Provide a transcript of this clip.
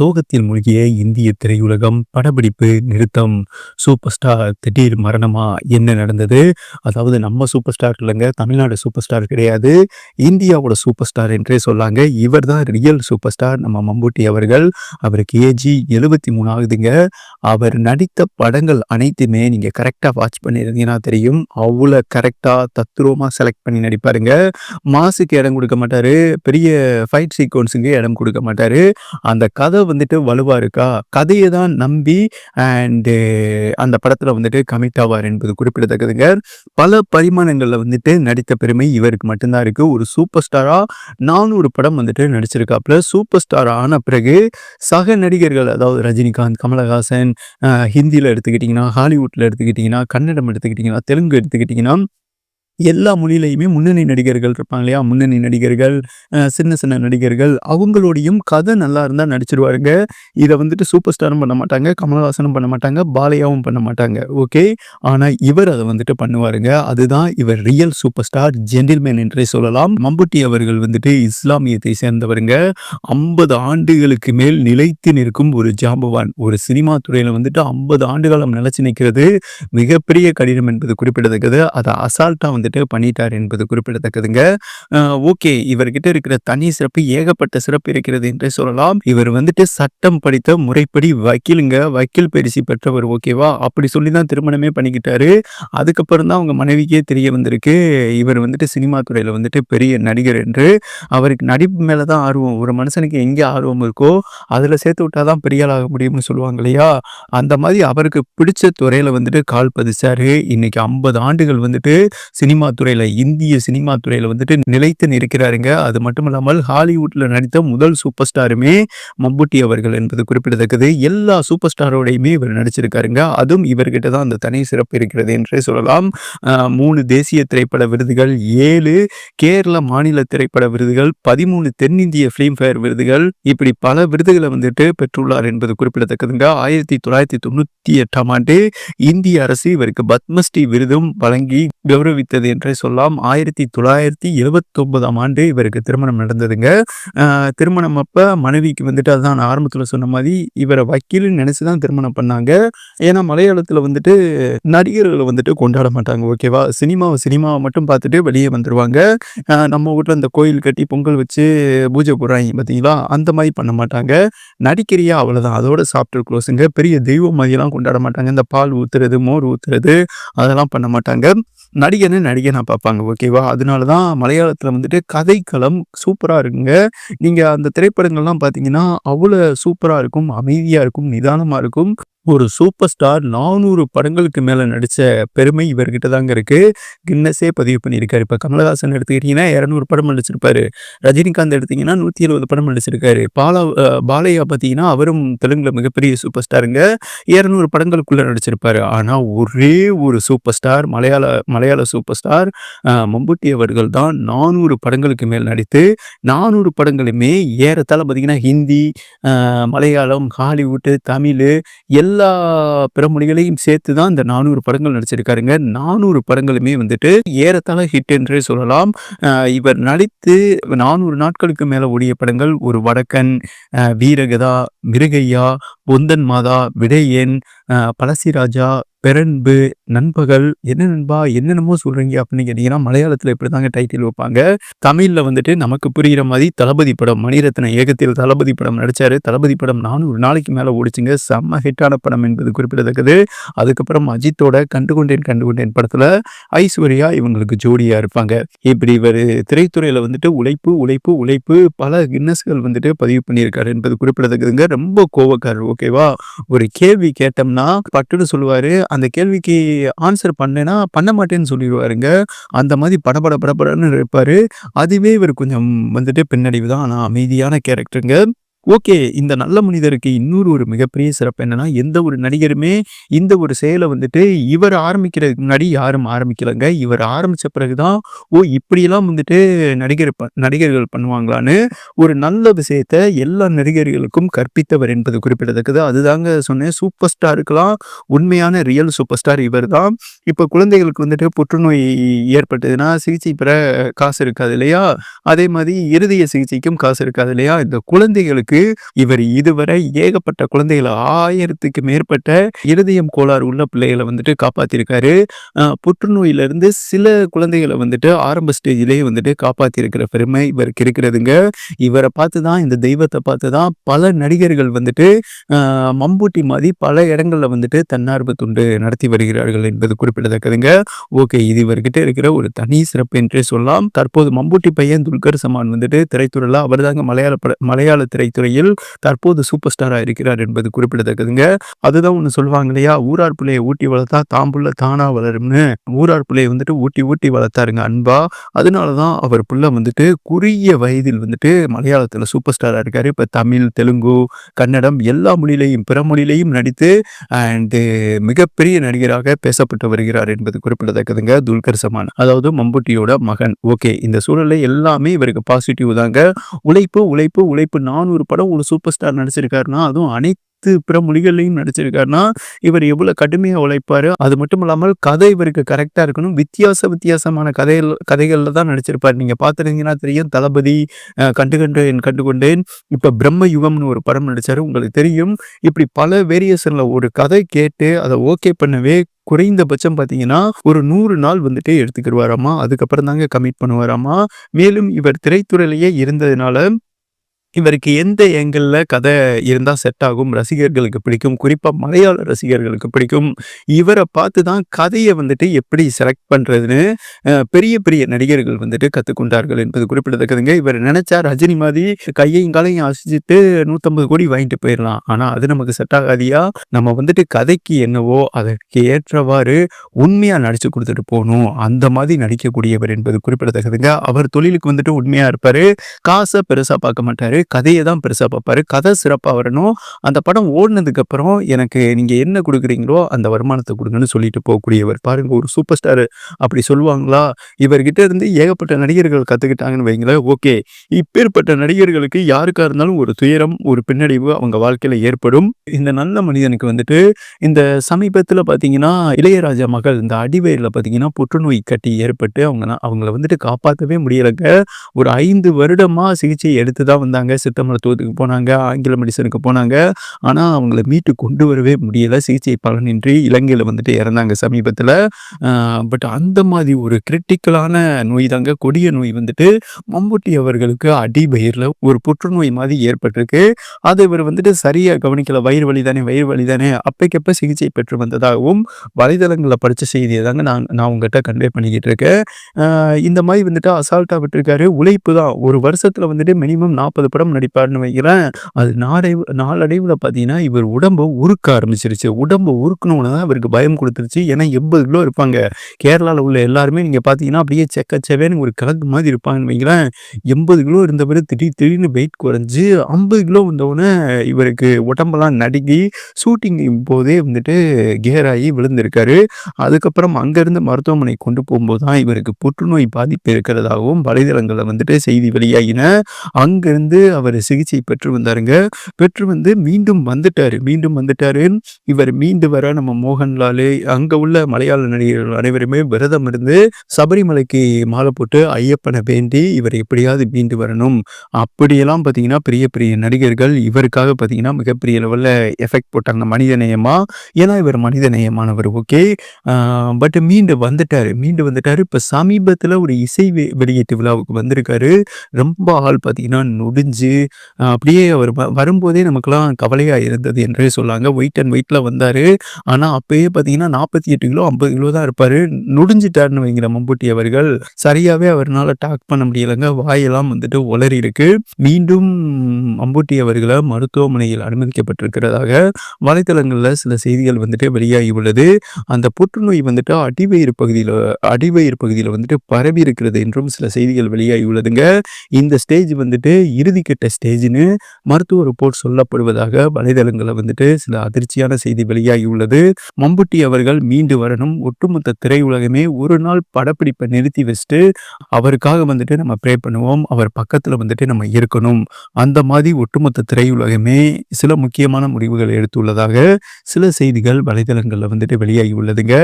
சோகத்தில் மூழ்கிய இந்திய திரையுலகம் படப்பிடிப்பு நிறுத்தம் சூப்பர் ஸ்டார் திடீர் மரணமா? என்ன நடந்தது? அதாவது நம்ம சூப்பர் ஸ்டார் இல்லைங்க தமிழ்நாடு சூப்பர் ஸ்டார் கிடையாது. இந்தியாவோட சூப்பர் ஸ்டார் என்றே சொல்லாங்க. இவர் தான் ரியல் சூப்பர் ஸ்டார் நம்ம மம்பூட்டி அவர்கள். அவருக்கு ஏஜி எழுபத்தி மூணு ஆகுதுங்க. அவர் நடித்த படங்கள் அனைத்துமே நீங்க கரெக்டா வாட்ச் பண்ணியிருந்தீங்கன்னா தெரியும். அவ்வளோ கரெக்டா தத்ரூபமாக செலக்ட் பண்ணி நடிப்பாருங்க. மாசுக்கு இடம் கொடுக்க மாட்டாரு. பெரிய ஃபைட் சீக்வன்ஸுக்கு இடம் கொடுக்க மாட்டாரு. அந்த கதை வந்துட்டு வலுவா இருக்கா? கதையை தான் நம்பி அண்டு அந்த படத்துல வந்துட்டு கமிட் ஆவார் என்பது குறிப்பிடத்தக்கதுங்க. பல பரிமாணங்கள்ல வந்துட்டு நடித்த பெருமை இவருக்கு மட்டும்தான் இருக்கு. ஒரு சூப்பர் ஸ்டாரா நானூறு படம் வந்துட்டு நடிச்சிருக்காப்புல. சூப்பர் ஸ்டார் ஆன பிறகு சக நடிகர்கள் அதாவது ரஜினிகாந்த் கமலஹாசன் ஹிந்தியில் ஹிந்தியில எடுத்துக்கிட்டிங்கன்னா ஹாலிவுட்ல எடுத்துக்கிட்டிங்கன்னா கன்னடம் எடுத்துக்கிட்டிங்கன்னா தெலுங்கு எடுத்துக்கிட்டிங்கன்னா எல்லா மொழியிலையுமே முன்னணி நடிகர்கள் இருப்பாங்க இல்லையா? முன்னணி நடிகர்கள் சின்ன சின்ன நடிகர்கள் அவங்களோடையும் கதை நல்லா இருந்தால் நடிச்சிருவாருங்க. இதை வந்துட்டு சூப்பர் ஸ்டாரும் பண்ண மாட்டாங்க கமலஹாசனும் பண்ண மாட்டாங்க பாலையாவும் பண்ண மாட்டாங்க. ஓகே? ஆனால் இவர் அதை வந்துட்டு பண்ணுவாருங்க. அதுதான் இவர் ரியல் சூப்பர் ஸ்டார் ஜென்டில்மேன் என்றே சொல்லலாம். மம்புட்டி அவர்கள் வந்துட்டு இஸ்லாமியத்தை சேர்ந்தவருங்க. ஐம்பது ஆண்டுகளுக்கு மேல் நிலைத்து நிற்கும் ஒரு ஜாம்பவான். ஒரு சினிமா துறையில் வந்துட்டு ஐம்பது ஆண்டுகாலம் நிலைச்சு நிற்கிறது. மிகப்பெரிய கடினம் என்பது குறிப்பிடத்தக்கது. அதை அசால்ட்டாக வந்துட்டு பண்ணிட்டார் என்பது குறிப்பிடத்தக்கதுங்க. ஓகே இவர்கிட்ட இருக்கிற தனி சிறப்பு ஏகப்பட்ட சிறப்பு இருக்கிறது என்று சொல்லலாம். இவர் வந்துட்டு சட்டம் படித்த முறைப்படி வக்கீலுங்க. வக்கீல் பரிசு பெற்றவர் ஓகேவா? அப்படி சொல்லி தான் திருமணமே பண்ணிக்கிட்டாரு. அதுக்கப்புறம் தான் அவங்க மனைவிக்கே தெரிய வந்திருக்கு. இவர் வந்துட்டு சினிமா துறையில் வந்துட்டு பெரிய நடிகர் என்று. அவருக்கு நடிப்பு மேலே தான் ஆர்வம். ஒரு மனுஷனுக்கு எங்கே ஆர்வம் இருக்கோ அதில் சேர்த்து விட்டா தான் பெரிய ஆளாக முடியும்னு சொல்லுவாங்க இல்லையா? அந்த மாதிரி அவருக்கு பிடிச்ச துறையில் வந்துட்டு கால் பதிச்சாரு. இன்னைக்கு ஐம்பது ஆண்டுகள் வந்துட்டு சினிமா துறையில் இந்திய சினிமா துறையில் வந்துட்டு நிலைத்து நிற்கிறாருங்க. அது மட்டும் இல்லாமல் ஹாலிவுட்ல நடித்த முதல் சூப்பர் ஸ்டாருமே மம்புட்டி அவர்கள் என்பது குறிப்பிடத்தக்கது. எல்லா சூப்பர் ஸ்டாரோடையுமே இவர் நடிச்சிருக்காருங்க. அதுவும் இவர்கிட்ட தான் அந்த தனி சிறப்பு இருக்கிறது என்றே சொல்லலாம். மூணு தேசிய திரைப்பட விருதுகள் ஏழு கேரள மாநில திரைப்பட விருதுகள் பதிமூணு தென்னிந்திய ஃபிலிம்ஃபேர் விருதுகள். இப்படி பல விருதுகளை வந்துட்டு பெற்றுள்ளார் என்பது குறிப்பிடத்தக்கதுங்க. ஆயிரத்தி தொள்ளாயிரத்தி தொண்ணூத்தி எட்டாம் ஆண்டு இந்திய அரசு இவருக்கு பத்மஸ்ரீ விருதும் வழங்கி கௌரவித்தது என்றே சொல்லலாம். ஆயிரத்தி தொள்ளாயிரத்தி எழுபத்தி ஒன்பதாம் ஆண்டு இவருக்கு திருமணம் நடந்ததுங்க. திருமணம் அப்போ மனைவிக்கு வந்துட்டு அதுதான் நான் ஆரம்பத்தில் சொன்ன மாதிரி இவரை வக்கீல்னு நினச்சி தான் திருமணம் பண்ணாங்க. ஏன்னா மலையாளத்தில் வந்துட்டு நடிகர்களை வந்துட்டு கொண்டாட மாட்டாங்க ஓகேவா? சினிமாவை சினிமாவை மட்டும் பார்த்துட்டு வெளியே வந்துடுவாங்க நம்ம வீட்டில் இந்த கோயில் கட்டி பொங்கல் வச்சு பூஜை போடுறாங்க பார்த்தீங்களா அந்த மாதிரி பண்ண மாட்டாங்க. நடிக்கிறியா? அவ்வளோதான் அதோட சாப்பிட்டு க்ளோஸுங்க பெரிய தெய்வம் மாதிரிலாம் கொண்டாட மாட்டாங்க. இந்த பால் ஊற்றுறது மோர் ஊற்றுறது அதெல்லாம் பண்ண மாட்டாங்க. நடிகனை நடிகனாக பார்ப்பாங்க ஓகேவா? அதனால தான் மலையாளத்தில் வந்துட்டு கதைக்களம் சூப்பராக இருக்குங்க. நீங்கள் அந்த திரைப்படங்கள்லாம் பார்த்தீங்கன்னா அவ்வளோ சூப்பராக இருக்கும் அமைதியாக இருக்கும் நிதானமாக இருக்கும். ஒரு சூப்பர் ஸ்டார் நானூறு படங்களுக்கு மேலே நடித்த பெருமை இவர்கிட்ட தாங்க இருக்கு. கின்னஸே பதிவு பண்ணியிருக்காரு. இப்போ கமலஹாசன் எடுத்துக்கிட்டிங்கன்னா இரநூறு படம் நடிச்சிருப்பாரு. ரஜினிகாந்த் எடுத்தீங்கன்னா நூற்றி எழுபது படம் நடிச்சிருக்காரு. பாலா பாலையா பார்த்தீங்கன்னா அவரும் தெலுங்கில் மிகப்பெரிய சூப்பர் ஸ்டாருங்க இரநூறு படங்களுக்குள்ளே நடிச்சிருப்பார். ஆனால் ஒரே ஒரு சூப்பர் ஸ்டார் மலையாள மலையாள சூப்பர் ஸ்டார் மம்பூட்டி மம்புட்டி அவர்கள் தான் நானூறு படங்களுக்கு மேல் நடித்து நானூறு படங்களுமே ஏறத்தால் பார்த்தீங்கன்னா ஹிந்தி மலையாளம் ஹாலிவுட்டு தமிழ் எல்லா பிறமொழிகளையும் சேர்த்து தான் இந்த நானூறு படங்கள் நடிச்சிருக்காருங்க. நானூறு படங்களுமே வந்துட்டு ஏறத்தாழ ஹிட் என்றே சொல்லலாம். இவர் நடித்து நானூறு நாட்களுக்கு மேலே ஓடிய படங்கள் ஒரு வடக்கன் வீரகதா மிருகையா பொந்தன் மாதா விடையன் பழசிராஜா பெரன்பு நண்பகல் என்ன நண்பா என்னென்னமோ சொல்றீங்க அப்படின்னு கேட்டீங்கன்னா மலையாளத்தில் இப்படி தாங்க டைட்டில் வைப்பாங்க. தமிழில் வந்துட்டு நமக்கு புரிகிற மாதிரி தளபதி படம் மணிரத்ன ஏகத்தில் தளபதி படம் நடிச்சாரு. தளபதி படம் நானூறு நாளைக்கு மேலே ஓடிச்சுங்க. செம்ம ஹிட்டான படம் என்பது குறிப்பிடத்தக்கது. அதுக்கப்புறம் அஜித்தோட கண்டு கொண்டேன் கண்டு கொண்டேன் படத்தில் ஐஸ்வர்யா இவங்களுக்கு ஜோடியாக இருப்பாங்க. இப்படி இவர் திரைத்துறையில் வந்துட்டு உழைப்பு உழைப்பு உழைப்பு பல கின்னஸ்கள் வந்துட்டு பதிவு பண்ணியிருக்காரு என்பது குறிப்பிடத்தக்கதுங்க. ரொம்ப கோவக்காரர் ஓகேவா? ஒரு கேள்வி கேட்டோம்னா பட்டுன்னு சொல்லுவாரு. அந்த கேள்விக்கு ஆன்சர் பண்ணேன்னா பண்ண மாட்டேன்னு சொல்லிடுவாருங்க. அந்த மாதிரி படபட படபடன்னு இருப்பார். அதுவே இவர் கொஞ்சம் வந்துட்டு பின்னடைவு தான் ஆனால் அமைதியான கேரக்டருங்க ஓகே இந்த நல்ல மனிதருக்கு இன்னொரு ஒரு மிகப்பெரிய சிறப்பு என்னன்னா எந்த ஒரு நடிகருமே இந்த ஒரு செயலை வந்துட்டு இவர் ஆரம்பிக்கிறதுக்கு முன்னாடி யாரும் ஆரம்பிக்கலைங்க. இவர் ஆரம்பிச்ச பிறகுதான் ஓ இப்படியெல்லாம் வந்துட்டு நடிகர் நடிகர்கள் பண்ணுவாங்களான்னு ஒரு நல்ல விஷயத்த எல்லா நடிகர்களுக்கும் கற்பித்தவர் என்பது குறிப்பிடத்தக்கது. அதுதாங்க சொன்னேன் சூப்பர் ஸ்டாருக்கெல்லாம் உண்மையான ரியல் சூப்பர் ஸ்டார் இவர் தான் இப்போ குழந்தைகளுக்கு வந்துட்டு புற்றுநோய் ஏற்பட்டதுன்னா சிகிச்சை பெற காசு இருக்காது இல்லையா? அதே மாதிரி இருதய சிகிச்சைக்கும் காசு இருக்காது இல்லையா? இந்த குழந்தைகளுக்கு அளவுக்கு இவர் இதுவரை ஏகப்பட்ட குழந்தைகளை ஆயிரத்துக்கு மேற்பட்ட இருதயம் கோளாறு உள்ள பிள்ளைகளை வந்துட்டு காப்பாத்திருக்காரு புற்றுநோயிலிருந்து சில குழந்தைகளை வந்துட்டு ஆரம்ப ஸ்டேஜ்லேயே வந்துட்டு காப்பாத்திருக்கிற பெருமை இவருக்கு இருக்கிறதுங்க. இவரை பார்த்து தான் இந்த தெய்வத்தை பார்த்து தான் பல நடிகர்கள் வந்துட்டு மம்பூட்டி மாதிரி பல இடங்களில் வந்துட்டு தன்னார்வ தொண்டு நடத்தி வருகிறார்கள் என்பது குறிப்பிடத்தக்கதுங்க. ஓகே. இது இவர்கிட்ட இருக்கிற ஒரு தனி சிறப்பு என்றே சொல்லலாம். தற்போது மம்பூட்டி பையன் துல்கர் சமான் வந்துட்டு திரைத்துறையில அவர்தாங்க மலையாள பட மலையாள திரைத்துறையில் தற்போது சூப்பர் ஸ்டாரா இருக்கிறார் என்பது குறிப்பிடத்தக்கதுங்க. அதுதான் ஒண்ணு சொல்லுவாங்க இல்லையா? ஊரார் பிள்ளையை ஊட்டி வளர்த்தா தான் புள்ள தானா வளரும்னு. ஊரார் பிள்ளையை வந்துட்டு ஊட்டி ஊட்டி வளர்த்தாருங்க அன்பா. அதனால தான் அவர் புள்ள வந்துட்டு குறுகிய வயதில் வந்துட்டு மலையாளத்தில் சூப்பர் ஸ்டாரா இருக்கார் இப்ப தமிழ், தெலுங்கு, கன்னடம் எல்லா மொழியிலையும் பிற மொழியிலையும் நடித்து அண்ட் மிகப்பெரிய நடிகராக பேசப்பட்டு வருகிறார் என்பது குறிப்பிடத்தக்கதுங்க துல்கர் சமான் அதாவது மம்பூட்டியோட மகன். ஓகே. இந்த சூழல்ல எல்லாமே இவருக்கு பாசிட்டிவ் தாங்க. உழைப்பு, உழைப்பு, உழைப்பு 400 படம் ஒரு சூப்பர் ஸ்டார் நடிச்சிருக்காருன்னா, அதுவும் அனைத்து பிற மொழிகள்லையும் நடிச்சிருக்காருன்னா, இவர் எவ்வளோ கடுமையா உழைப்பாரு. அது மட்டும் இல்லாமல் கதை இவருக்கு கரெக்டாக இருக்கணும். வித்தியாச வித்தியாசமான கதைகள் கதைகள்ல தான் நடிச்சிருப்பாரு. நீங்க பார்த்திருந்தீங்கன்னா தெரியும். தளபதி, அ கண்டு கண்டு கொண்டேன். இப்ப பிரம்ம யுகம்னு ஒரு படம் நடிச்சாரு. உங்களுக்கு தெரியும். இப்படி பல வேரியேஷன்ல ஒரு கதை கேட்டு அதை ஓகே பண்ணவே குறைந்தபட்சம் பார்த்தீங்கன்னா, ஒரு நூறு நாள் வந்துட்டு எடுத்துக்கிடுவாராமா அதுக்கப்புறம் தாங்க கமிட் பண்ணுவாராமா. மேலும் இவர் திரைத்துறையிலேயே இருந்ததுனால, இவருக்கு எந்த ஏங்கிள்ல கதை இருந்தால் செட் ஆகும், ரசிகர்களுக்கு பிடிக்கும். குறிப்பாக மலையாள ரசிகர்களுக்கு பிடிக்கும். இவரை பார்த்து தான் கதையை வந்துட்டு எப்படி செலக்ட் பண்ணுறதுன்னு பெரிய பெரிய நடிகர்கள் வந்துட்டு கற்றுக்கொண்டார்கள் என்பது குறிப்பிடத்தக்கதுங்க. இவர் நினச்சா ரஜினி மாதிரி கையையும் காலையும் அசிச்சுட்டு நூற்றம்பது கோடி வாங்கிட்டு போயிடலாம் ஆனால் அது நமக்கு செட் ஆகாதியா நம்ம வந்துட்டு கதைக்கு என்னவோ அதற்கு ஏற்றவாறு உண்மையாக நடித்து கொடுத்துட்டு போகணும் அந்த மாதிரி நடிக்கக்கூடியவர் என்பது குறிப்பிடத்தக்கதுங்க. அவர் தொழிலுக்கு வந்துட்டு உண்மையாக இருப்பார் காசை பெருசாக பார்க்க மாட்டார் கதையை தான் பெருசா பார்ப்பாரு. கதை சிறப்பாக வரணும். அந்த படம் ஓடினதுக்கப்புறம் எனக்கு நீங்க என்ன கொடுக்குறீங்களோ அந்த வருமானத்தை கொடுங்கன்னு சொல்லிட்டு போகக்கூடியவர். பாருங்க ஒரு சூப்பர் ஸ்டார் அப்படி சொல்லுவாங்களா? இவர்கிட்ட இருந்து ஏகப்பட்ட நடிகர்கள் கத்துக்கிட்டாங்கன்னு வைங்களேன். ஓகே. இப்பேற்பட்ட நடிகர்களுக்கு யாருக்காக இருந்தாலும் ஒரு துயரம், ஒரு பின்னடைவு அவங்க வாழ்க்கையில ஏற்படும். இந்த நல்ல மனிதனுக்கு வந்துட்டு இந்த சமீபத்தில் பார்த்தீங்கன்னா, இளையராஜா மகள் இந்த அடிவேரில் பார்த்தீங்கன்னா, புற்றுநோய் கட்டி ஏற்பட்டு அவங்க அவங்கள வந்துட்டு காப்பாற்றவே முடியலங்க. ஒரு ஐந்து வருடமா சிகிச்சை எடுத்து தான் வந்தாங்க. சித்த மருத்துவத்துக்கு போனாங்க. ஆங்கில மெடிசனுக்கு போனாங்க. ஆனால் அவங்கள மீட்டு கொண்டு வரவே முடியலை சிகிச்சை பலனின்றி இலங்கையில் வந்துட்டு இறந்தாங்க சமீபத்தில் பட் அந்த மாதிரி ஒரு கிரிட்டிக்கலான நோய் தாங்க. கொடிய நோய் வந்துட்டு மம்பூட்டி அவர்களுக்கு அடிபயிரில் ஒரு புற்றுநோய் மாதிரி ஏற்பட்டிருக்கு. அதை இவர் வந்துட்டு சரியாக கவனிக்கல. வயிறு வலி தானே, வயிறு வலி தானே அப்பைக்கப்ப சிகிச்சை பெற்று வந்ததாகவும் வலைதளங்கள்ல படித்த செய்தியை தாங்க நான் நான் உங்ககிட்ட கன்வே பண்ணிக்கிட்டு இருக்கேன். இந்த மாதிரி வந்துட்டு அசால்ட்டாக விட்டுருக்காரு. உழைப்பு தான். ஒரு வருஷத்தில் வந்துட்டு மினிமம் 40 படம் நடிப்பாருன்னு வைங்களேன். அது நாளைவு நாளடைவில் பார்த்தீங்கன்னா, இவர் உடம்பு உருக்க ஆரம்பிச்சிருச்சு. உடம்பு உருக்கணும்னு தான் இவருக்கு பயம் கொடுத்துருச்சு ஏன்னா 80 கிலோ இருப்பாங்க. கேரளாவில் உள்ள எல்லாருமே நீங்கள் பார்த்தீங்கன்னா, அப்படியே செக்கச்சவேன்னு ஒரு கலக்கு மாதிரி இருப்பாங்கன்னு வைங்களேன். 80 கிலோ இருந்த பிறகு திடீர் திடீர்னு வெயிட் குறைஞ்சி ஐம்பது கிலோ வந்தவுடனே இவருக்கு உடம்பெல்லாம் நடுங்கி ஷூட்டிங் போதே வந்துட்டு கியர் ஆகி விழுந்திருக்காரு. அதுக்கப்புறம் அங்கேருந்து மருத்துவமனைக்கு கொண்டு போகும்போது தான் இவருக்கு புற்றுநோய் பாதிப்பு இருக்கிறதாகவும் வலைதளங்களில் வந்துட்டு செய்தி வெளியாகின. அங்கிருந்து அவர் சிகிச்சை பெற்று வந்தாருங்க. பெற்று வந்து மீண்டும் வந்துட்டாரு. மீண்டும் வந்துட்டாரு. இவர் மீண்டு வர நம்ம மோகன்லாலு, அங்க உள்ள மலையாள நடிகர்கள் அனைவருமே விரதம் இருந்து சபரிமலைக்கு மாலை போட்டு ஐயப்பனை வேண்டி இவர் எப்படியாவது மீண்டு வரணும். அப்படியெல்லாம் பார்த்தீங்கன்னா, பெரிய பெரிய நடிகர்கள் இவருக்காக பார்த்தீங்கன்னா, மிகப்பெரிய லெவல்ல எஃபெக்ட் போட்டாங்க மனிதநேயமா. ஏன்னா இவர் மனிதநேயமானவர். ஓகே. பட் மீண்டு வந்துட்டாரு. மீண்டு வந்துட்டாரு. இப்ப சமீபத்துல ஒரு இசை வெளியீட்டு விழாவுக்கு வந்திருக்காரு. ரொம்ப ஆள் பார்த்தீங்கன்னா, நொடிஞ்சு அ அப்படியே அவர் வரும்போதே நமக்குலாம் கவலையாக இருந்தது என்றே சொல்லாங்க. வெயிட் அண்ட் வெயிட்ல வந்தார் ஆனால் அப்பயே பார்த்தீங்கன்னா, 48 கிலோ, 50 கிலோ தான் இருப்பார் நுடிஞ்சிட்டார்னு வைங்கிற மம்பூட்டி அவர்கள். சரியாகவே அவர்னால டாக் பண்ண முடியலைங்க வாயெல்லாம் வந்துட்டு உளறியிருக்கு. மீண்டும் மம்பூட்டி அவர்களை மருத்துவமனையில் அனுமதிக்கப்பட்டிருக்கிறதாக வலைத்தளங்களில் சில செய்திகள் வந்துட்டு வெளியாகி உள்ளது. அந்த புற்றுநோய் வந்துட்டு அடிவயிறு பகுதியில் அடிவயிறு பகுதியில் வந்துட்டு பரவி இருக்கிறது என்றும் சில செய்திகள் வெளியாகி உள்ளதுங்க. இந்த ஸ்டேஜ் வந்துட்டு குறிப்பிட்ட ஸ்டேஜ்ன்னு மருத்துவ ரிப்போர்ட் சொல்லப்படுவதாக வலைதளங்கள்ல வந்துட்டு சில அதிர்ச்சியான செய்தி வெளியாகி உள்ளது. அவர்கள் மீண்டு வரணும். ஒட்டுமொத்த திரையுலகமே ஒரு நாள் படப்பிடிப்பை நிறுத்தி வச்சுட்டு, அவருக்காக வந்துட்டு நம்ம ப்ரே பண்ணுவோம். அவர் பக்கத்தில் வந்துட்டு நம்ம இருக்கணும். அந்த மாதிரி ஒட்டுமொத்த திரையுலகமே சில முக்கியமான முடிவுகள் எடுத்துள்ளதாக சில செய்திகள் வலைதளங்களில் வந்துட்டு வெளியாகி உள்ளதுங்க.